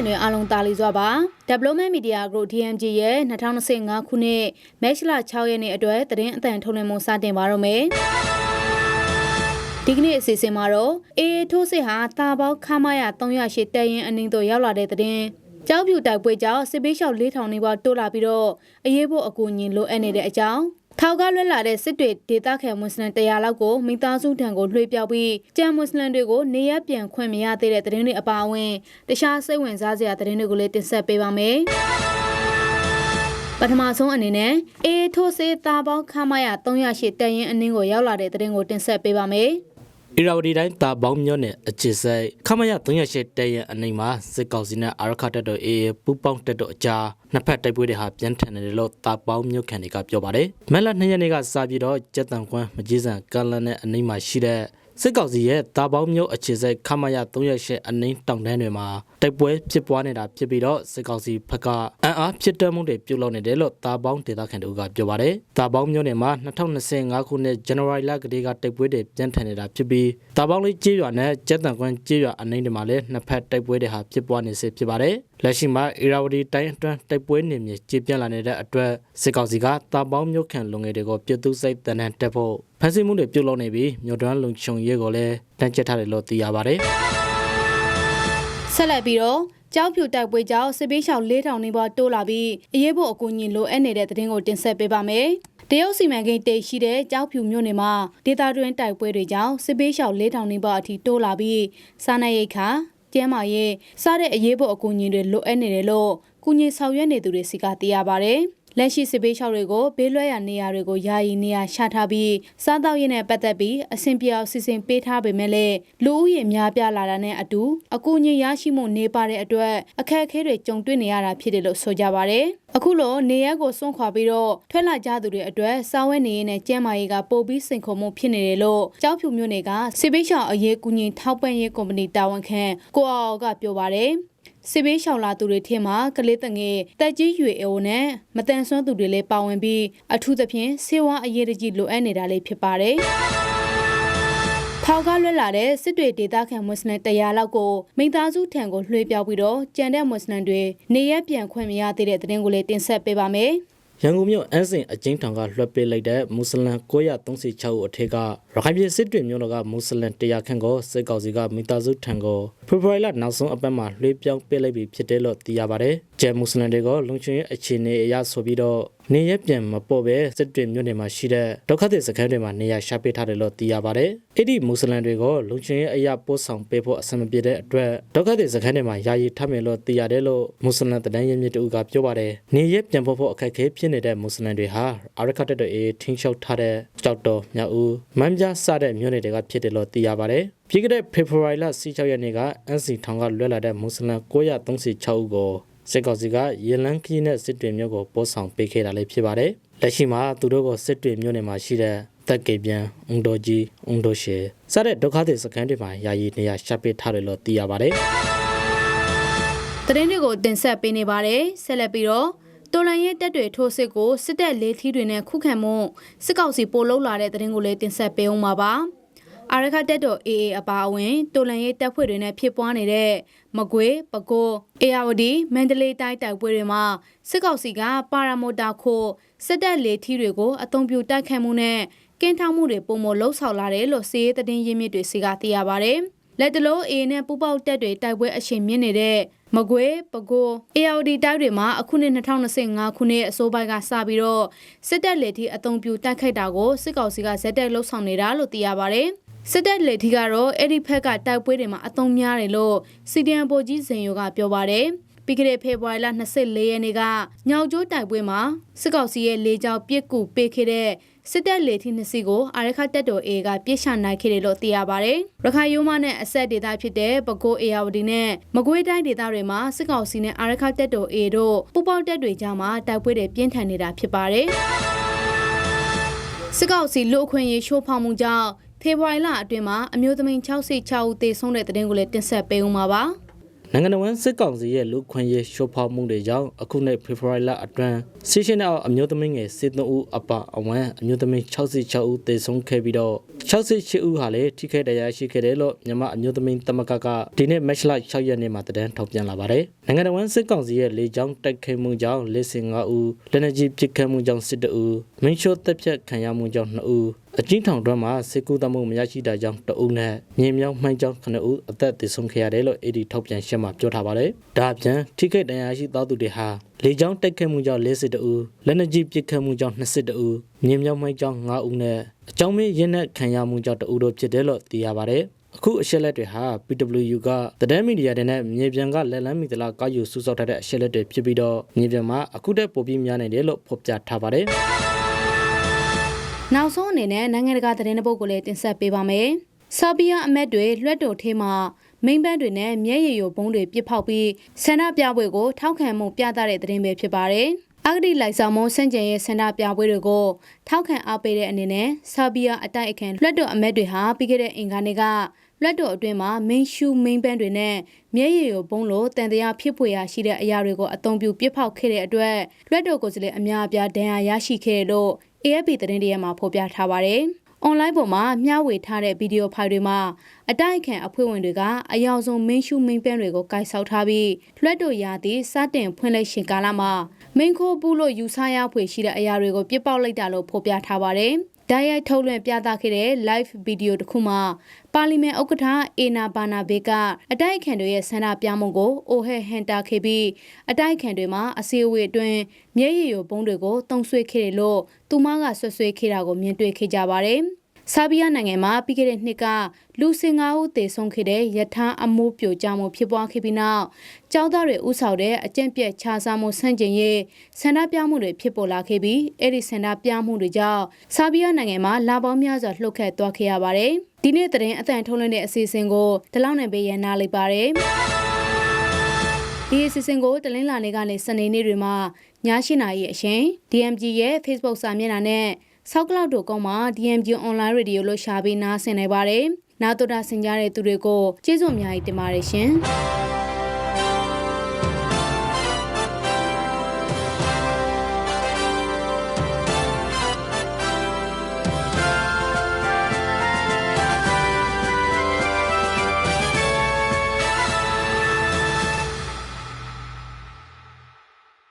ရှင်တွေအားလုံးတာလီစွာပါ Development Media Group DMG ရဲ့2025ခုနှစ်မတ်လ6ရက်နေ့အတွက်သတင်းအသံထုတ်လွှင့်မှုစတင်ပါတော့မယ်ဒီကနေ့အစီအစဉ်မှာတော့အေးထိုးစစ်ဟာတာပေါက်ခမရ308တက်ရင်အနည်းသို့ရောက်လာတဲ့သတင်းကြောက်ဖြူတိုက်ပွဲကြောင့်စစ်ပေးလျှောက်4000နီးပါးတိုးလာပြီးတော့အရေးပေါ်အကူအညီလိုအပ်နေတဲ့အကြောင်း ထောက်ကလွတ်လာတဲ့စစ်တွေဒေသခံမွတ်စလင်100လောက်ကိုမိသားစုထံကိုလွှဲပြောက်ပြီးကြံမွတ်စလင်တွေကိုနေရပြန်ခွင့်မရသေးတဲ့သတင်းတွေအပါအဝင်တခြားစိတ်ဝင်စားစရာသတင်းတွေကိုလည်းတင်ဆက်ပေးပါမယ်ပထမဆုံးအနေနဲ့အေးထိုးစေးသားပေါင်းခမရ308တက်ရင်အနည်းကိုရောက်လာတဲ့သတင်းကိုတင်ဆက်ပေးပါမယ်။ အီရာဝတီတိုင်းတာပေါင်းမြို့နယ်အခြေစိုက်ခမရ308တဲရဲ့အနေမှာစစ်ကောင်စီနဲ့အာရခတက်တော်အေးပူပေါင်းတက်တော်အကြားနှစ်ဖက်တိုက်ပွဲတွေဟာပြင်းထန်နေတယ်လို့တာပေါင်းမြို့ခံတွေကပြောပါတယ်။မက်လ2ရက်နေ့ကစပြီးတော့ကြက်တန်ကွန်းမကြီးစံကန်လန်နဲ့အနေမှာရှိတဲ့ စစ်ကောင်စီရဲ့တာပေါင်းမြို့အခြေစိုက်ခမရ308အနှင်းတောင်တန်းတွေမှာတိုက်ပွဲဖြစ်ပွားနေတာဖြစ်ပြီးတော့စစ်ကောင်စီဘက်ကအံအားဖြစ်တဲ့မှုတွေပြုလုပ်နေတယ်လို့တာပေါင်းဒေသခံတို့ကပြောပါတယ်။တာပေါင်းမြို့နယ်မှာ2025ခုနှစ်ဇန်နဝါရီလကတည်းကတိုက်ပွဲတွေပြင်းထန်နေတာဖြစ်ပြီးတာပေါင်းလေးကျေးရွာနဲ့ကျက်တန်ကွန်းကျေးရွာအနှင်းတွေမှာလည်းနှစ်ဖက်တိုက်ပွဲတွေဟာဖြစ်ပွားနေစေဖြစ်ပါတယ်။ လက်ရှိမှာအီရာဝတီတိုင်းအတွင်းတိုက်ပွဲနေမြေကျေပြန့်လာနေတဲ့အတွက်စစ်ကောင်စီကတာပေါင်းမြို့ခံလူငယ်တွေကိုပြစ်သူစိတ်တန်တန်တက်ဖို့ဖမ်းဆီးမှုတွေပြုလုပ်နေပြီးမြို့တွင်းလုံခြုံရေးကိုလည်းတန်းကျက်ထားတယ်လို့သိရပါတယ်။ဆက်လက်ပြီးတော့ကြောက်ဖြူတိုက်ပွဲကြောင့်စစ်ပေးရှောင်4000နီးပါးတိုးလာပြီးအရေးပေါ်အကူအညီလိုအပ်နေတဲ့သတင်းကိုတင်ဆက်ပေးပါမယ်။တရုတ်စီမံကိန်းတိတ်ရှိတဲ့ကြောက်ဖြူမြို့နယ်မှာဒေသတွင်းတိုက်ပွဲတွေကြောင့်စစ်ပေးရှောင်4000နီးပါးအထိတိုးလာပြီးစားနပ်ရိက္ခာ ကျန်းမာရေးစတဲ့အရေးပေါ်အကူအညီတွေလိုအပ်နေတယ်လို့ကုညီဆောင်ရွက်နေသူတွေစီကသိရပါဗျ။ လက်ရှိစစ်ပေးလျှောက်တွေကိုဘေးလွှဲရာနေရာတွေကိုယာယီနေရာချထားပြီးစားတောက်ရင်းနဲ့ပတ်သက်ပြီးအဆင်ပြေအောင်စီစဉ်ပေးထားပေမဲ့လည်းလူဦးရေများပြားလာတာနဲ့အတူအကူအညီရရှိမှုနေပါတဲ့အတွက်အခက်အခဲတွေကြုံတွေ့နေရတာဖြစ်တယ်လို့ဆိုကြပါဗျ။အခုလိုနေရက်ကိုစွန့်ခွာပြီးတော့ထွက်လာကြသူတွေအတွက်စားဝဲနေရင်းနဲ့ကျန်းမာရေးကပိုပြီးစိန်ခေါ်မှုဖြစ်နေတယ်လို့ကြောက်ဖြူမြို့နယ်ကစစ်ပေးရှောင်အရေးကူညီထောက်ပံ့ရေးကုမ္ပဏီတာဝန်ခံကိုအောင်ကပြောပါတယ်။ စစ်ဘေးရှောင်လာသူတွေထင်မှာကလေးတငယ်တက်ကြီးရွေအိုနဲ့မတန်ဆွမ်းသူတွေလည်းပါဝင်ပြီးအထူးသဖြင့်ဆေးဝါးအရေးတကြီးလိုအပ်နေတာလေးဖြစ်ပါတယ်။ထောက်ကလွတ်လာတဲ့စစ်တွေဒေသခံမွတ်စလင်100လောက်ကိုမိသားစုထံကိုလွှဲပြောင်းပြီးတော့ကြံတဲ့မွတ်စလင်တွေနေရပြန်ခွင့်မရသေးတဲ့တဲ့တင်ကိုလည်းတင်ဆက်ပေးပါမယ်။ ရန်ကုန်မြို့အန်းစင်အကျဉ်းထောင်ကလွှတ်ပေးလိုက်တဲ့မွတ်စလင်936ဦးအထက်ကရခိုင်ပြည်စစ်တွေမြို့တော်ကမွတ်စလင်100ခန့်ကိုစစ်ကောင်စီကမိသားစုထံကိုဖေဖော်ဝါရီလနောက်ဆုံးအပတ်မှာလွှဲပြောင်းပေးလိုက်ပြီဖြစ်တယ်လို့သိရပါတယ်။ကျဲမွတ်စလင်တွေကိုလုံခြုံရေးအခြေအနေအရဆိုပြီးတော့ နေရပြန်မပေါ်ပဲစစ်တွေမြို့နယ်မှာရှိတဲ့ဒုက္ခသည်စခန်းတွေမှာနေရာရှာပေးထားတယ်လို့သိရပါတယ်။အဲ့ဒီမွတ်စလင်တွေကိုလုံခြုံရေးအရပို့ဆောင်ပေးဖို့အဆင်မပြေတဲ့အတွက်ဒုက္ခသည်စခန်းတွေမှာယာယီထားမယ်လို့သိရတယ်လို့မွတ်စလင်တန်းရင်းမြစ်တူကပြောပါတယ်။နေရပြန်ဖို့ဖို့အခက်အခဲဖြစ်နေတဲ့မွတ်စလင်တွေဟာအာရခတ်တဲ့အေးထင်းလျှောက်ထားတဲ့ကြောက်တော်မြောက်ဦးမမ်းပြစတဲ့မြို့နယ်တွေကဖြစ်တယ်လို့သိရပါတယ်။ပြီးခဲ့တဲ့ဖေဖော်ဝါရီလ16ရက်နေ့ကအန်စီထောင်ကလွှဲလာတဲ့မွတ်စလင်936ဦးကို စစ်ကောင်စီကရေလန်းကီးနဲ့စစ်တွေမြို့ကိုပို့ဆောင်ပေးခဲ့တာလည်းဖြစ်ပါတယ်။လက်ရှိမှာသူတို့ကိုစစ်တွေမြို့နယ်မှာရှိတဲ့တက်ကေပြန်အုံတော်ကြီးအုံတော်ရှေစတဲ့ဒုက္ခသည်စခန်းတွေမှာယာယီနေရာရှာပေးထားတယ်လို့သိရပါတယ်။သတင်းတွေကိုတင်ဆက်ပေးနေပါတယ်။ဆက်လက်ပြီးတော့တော်လန်ရဲ့တက်တွေထိုးစစ်ကိုစစ်တပ်လေးထီးတွေနဲ့ခုခံမှုစစ်ကောင်စီပို့လုံးလာတဲ့သတင်းကိုလည်းတင်ဆက်ပေးအောင်ပါပါ။ အာရခတက်တော် AA အပါအဝင်တိုလန်ရေးတပ်ဖွဲ့တွေနဲ့ဖြစ်ပွားနေတဲ့မကွေးပကိုးအေယာဝတီမန္တလေးတိုင်းတိုက်ပွဲတွေမှာစစ်ကောင်စီကပါရာမိုတာခိုစစ်တပ်လေထီတွေကိုအုံပြူတိုက်ခတ်မှုနဲ့ကင်းထောက်မှုတွေပုံမလှုပ်ဆောင်လာတယ်လို့စီးရဲသတင်းရင်းမြစ်တွေစီကသိရပါဗျ။လက်တလုံးအေနဲ့ပူပေါက်တက်တွေတိုက်ပွဲအရှိန်မြင့်နေတဲ့မကွေးပကိုး AOD တိုက်တွေမှာအခုနှစ်2025ခုနှစ်အစိုးပိုင်းကစပြီးတော့စစ်တပ်လက်ထိအုံပြူတိုက်ခိုက်တာကိုစစ်ကောင်စီကဇက်တက်လှုပ်ဆောင်နေတာလို့သိရပါဗျ။ စစ်တပ်လက်ထီကတော့အဲ့ဒီဖက်ကတိုက်ပွဲတွေမှာအသုံးများတယ်လို့စီဒီအန်ပိုကြီးစင်ယိုကပြောပါတယ်ပြီးခဲ့တဲ့ဖေဖော်ဝါရီလ24ရက်နေ့ကညောင်ကျိုးတိုက်ပွဲမှာစစ်ကောင်စီရဲ့လေကြောင်းပစ်ကူပေးခဲ့တဲ့စစ်တပ်လေထီနှစ်စီးကိုအာရခတက်တော်အေကပြစ်ချနိုင်ခဲ့တယ်လို့သိရပါတယ်။ရခိုင်ရိုးမနဲ့အဆက်ဒေသဖြစ်တဲ့ပဲခူးအေယာဝတီနဲ့မကွေးတိုင်းဒေသတွေမှာစစ်ကောင်စီနဲ့အာရခတက်တော်အေတို့ပူပေါင်းတက်တွေကြားမှာတိုက်ပွဲတွေပြင်းထန်နေတာဖြစ်ပါတယ်။စစ်ကောင်စီလူအခွင့်ရေးရှိုးဖောက်မှုကြောင့် ဖေဖော်ဝါရီလအတွင်းမှာအမျိုးသမီး66ဦးသေဆုံးတဲ့တဲ့တင်ကိုလည်းတင်ဆက်ပေးဦးမှာပါနိုင်ငံတော်ဝန်စစ်ကောင်စီရဲ့လူခွင့်ရေးရှုပ်ဖောက်မှုတွေကြောင့်အခုနှစ်ဖေဖော်ဝါရီလအတွင်းဆီရှင်အောက်အမျိုးသမီးငယ်စစ်သုံးဦးအပါအဝင်အမျိုးသမီး66ဦးသေဆုံးခဲ့ပြီးတော့68ဦးဟာလည်းထိခိုက်ဒဏ်ရာရှိခဲ့တယ်လို့မြန်မာအမျိုးသမီးတမကကဒီနေ့ match live 6ရက်နေ့မှာတည်င်းထုတ်ပြန်လာပါတယ်နိုင်ငံတော်ဝန်စစ်ကောင်စီရဲ့လေကြောင်းတိုက်ခိုက်မှုကြောင့်လက်စင်9ဦးလက်နက်ကြီးပစ်ခတ်မှုကြောင့်12ဦးမင်းချိုတပ်ဖြတ်ခံရမှုကြောင့်2ဦး အချင်းထောင်တွင်းမှာစစ်ကူတမှုမရရှိတာကြောင့်2ဦးနဲ့မြေမြောက်မှိုင်းကြောင့်9ဦးအသက်သေဆုံးခဲ့ရတယ်လို့ AD ထုတ်ပြန်ရှင်းမှာပြောထားပါတယ်ဒါအပြင်ထိခိုက်ဒဏ်ရာရှိသောသူတွေဟာလေကြောင်းတိုက်ခိုက်မှုကြောင့်42ဦးလက်နက်ကြီးပစ်ခတ်မှုကြောင့်22ဦးမြေမြောက်မှိုင်းကြောင့်9ဦးနဲ့အကြောင်းမင်းရင်းနဲ့ခံရမှုကြောင့်2ဦးတို့ဖြစ်တယ်လို့သိရပါတယ်အခုအချက်လက်တွေဟာ PWU ကသတင်းမီဒီယာတွေနဲ့မြေပြန်ကလက်လန်းမီတလာကောက်ယူစုဆောက်ထားတဲ့အချက်လက်တွေဖြစ်ပြီးတော့မြေပြန်မှာအခုတည်းပိုပြီးများနိုင်တယ်လို့ဖော်ပြထားပါတယ် နောက်ဆုံးအနေနဲ့နိုင်ငံတကာသတင်းတစ်ပုဒ်ကိုလည်းတင်ဆက်ပေးပါမယ်။ဆော်ဘီယာအမတ်တွေလွှတ်တော်ထဲမှာမိန်ဘန်းတွေနဲ့မျက်ရည်ယိုဘုံတွေပစ်ဖောက်ပြီးဆန္ဒပြပွဲကိုထောက်ခံမှုပြသတဲ့သတင်းပဲဖြစ်ပါတယ်။အဂတိလိုက်ဆောင်မှုစန့်ကျင်ရေးဆန္ဒပြပွဲတွေကိုထောက်ခံအားပေးတဲ့အနေနဲ့ဆော်ဘီယာအတိုက်အခံလွှတ်တော်အမတ်တွေဟာပြီးခဲ့တဲ့အင်္ဂါနေ့ကလွှတ်တော်အတွင်းမှာမင်းရှူမိန်ဘန်းတွေနဲ့မျက်ရည်ယိုဘုံလိုတန်တရားဖြစ်ပွေရာရှိတဲ့အရာတွေကိုအသုံးပြုပစ်ဖောက်ခဲ့တဲ့အတွက်လွှတ်တော်ကိုယ်စားလှယ်အများအပြားဒဏ်ရာရရှိခဲ့တယ်လို့ AFP သတင်းတရက်မှာဖော်ပြထားပါတယ်။ online ပေါ်မှာမျှဝေထားတဲ့ဗီဒီယိုဖိုင်တွေမှာအတိုက်အခံအဖွဲ့ဝင်တွေကအယောင်ဆုံးမင်းရှူမင်းပန်းတွေကိုကိုက်ဆောက်ထားပြီးလွှတ်တော်ရာသီစတင်ဖွင့်လှစ်ရှင်ကာလမှာမင်းခိုးပူးလို့ယူဆရဖွေရှိတဲ့အရာတွေကိုပြစ်ပေါက်လိုက်တာလို့ဖော်ပြထားပါတယ်။ ဓာတ်ရိုက်ထုတ်လွှင့်ပြသခဲ့တဲ့ live ဗီဒီယိုတစ်ခုမှာပါလီမန်ဥက္ကဋ္ဌအေနာဘာနာဘေကအတိုက်အခံတွေရဲ့ဆန္ဒပြမှုကိုအိုဟဲဟန်တာခဲ့ပြီးအတိုက်အခံတွေမှာအစည်းအဝေးအတွင်းမျက်ရည်ယိုဘုံတွေကိုတုံ့ဆွေးခဲ့တယ်လို့သူမကဆွဆွေးခဲ့တာကိုမြင်တွေ့ခဲ့ကြပါတယ်။ ဆာဘီးယားနိုင်ငံမှာပြီးခဲ့တဲ့နှစ်ကလူစင်၅ဦးသေဆုံးခဲ့တဲ့ရထားအမိုးပြိုကျမှုဖြစ်ပွားခဲ့ပြီးနောက်ကျောင်းသားတွေဥဆောင်တဲ့အကြံပြက်ခြားစားမှုဆန့်ကျင်ရေးဆန္ဒပြမှုတွေဖြစ်ပေါ်လာခဲ့ပြီးအဲ့ဒီဆန္ဒပြမှုတွေကြောင့်ဆာဘီးယားနိုင်ငံမှာလာပေါင်းများစွာလှုပ်ခတ်သွားခဲ့ရပါတယ်။ဒီနေ့သတင်းအသံထုတ်လွှင့်တဲ့အစီအစဉ်ကိုဒီလောက်နဲ့ပဲရန်နာလိုက်ပါတယ်။ဒီအစီအစဉ်ကိုတလင်းလာနေကနေစနေနေ့တွေမှာည၈နာရီအချိန် DMG ရဲ့ Facebook စာမျက်နှာနဲ့ SoundCloud.com မှာ DMG Online Radio လို့ရှာပြီးနားဆင်နိုင်ပါတယ်။နားတော်တာဆင်ကြတဲ့သူတွေကိုကျေးဇူးအများကြီးတင်ပါတယ်ရှင်။